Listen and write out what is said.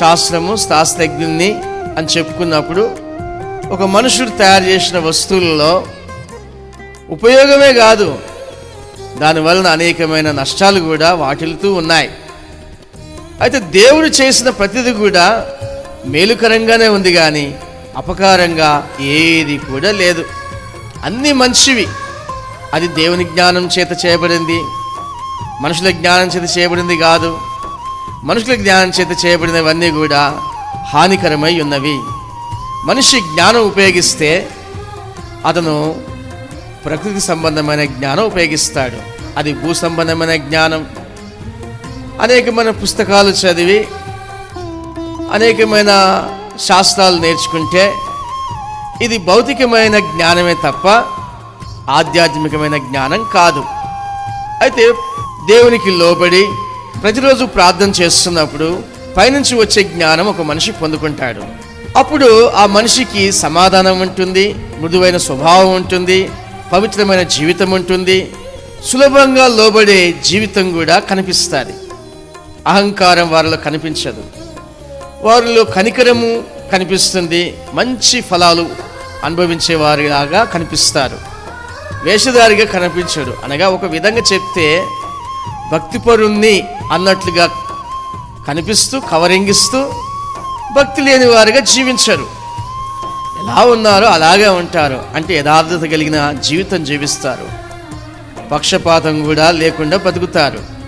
శాస్త్రము శాస్త్రజ్ఞుల్ని అని చెప్పుకున్నప్పుడు ఒక మనుషుడు తయారు చేసిన వస్తువులలో ఉపయోగమే కాదు. దానివలన అనేకమైన నష్టాలు కూడా వాటిల్తూ ఉన్నాయి. అయితే దేవుడు చేసిన ప్రతిది కూడా మేలుకరంగానే ఉంది కానీ అపకారంగా ఏది కూడా లేదు. అన్నీ మంచివి. అది దేవుని జ్ఞానం చేత చేయబడింది. మనుషుల జ్ఞానం చేత చేయబడింది కాదు. మనుషుల జ్ఞానం చేత చేయబడినవన్నీ కూడా హానికరమై ఉన్నవి. మనిషి జ్ఞానం ఉపయోగిస్తే అతను ప్రకృతి సంబంధమైన జ్ఞానం ఉపయోగిస్తాడు. అది భూ సంబంధమైన జ్ఞానం. అనేకమైన పుస్తకాలు చదివి అనేకమైన శాస్త్రాలు నేర్చుకుంటే ఇది భౌతికమైన జ్ఞానమే తప్ప ఆధ్యాత్మికమైన జ్ఞానం కాదు. అయితే దేవునికి లోబడి ప్రతిరోజు ప్రార్థన చేస్తున్నప్పుడు పైనుంచి వచ్చే జ్ఞానం ఒక మనిషి పొందుకుంటాడు. అప్పుడు ఆ మనిషికి సమాధానం ఉంటుంది మృదువైన స్వభావం ఉంటుంది పవిత్రమైన జీవితం ఉంటుంది సులభంగా లోబడే జీవితం కూడా కనిపిస్తుంది. అహంకారం వారిలో కనిపించదు. వారిలో కనికరము కనిపిస్తుంది మంచి ఫలాలు అనుభవించే వారిలాగా కనిపిస్తారు. వేషధారిగా కనిపించడు. అనగా ఒక విధంగా చెప్తే భక్తిపరుణ్ణి అన్నట్లుగా కనిపిస్తూ కవరింగిస్తూ భక్తి లేని వారిగా జీవించరు. ఎలా ఉన్నారో అలాగే ఉంటారు. అంటే యథార్థత కలిగిన జీవితం జీవిస్తారు. పక్షపాతం కూడా లేకుండా బతుకుతారు.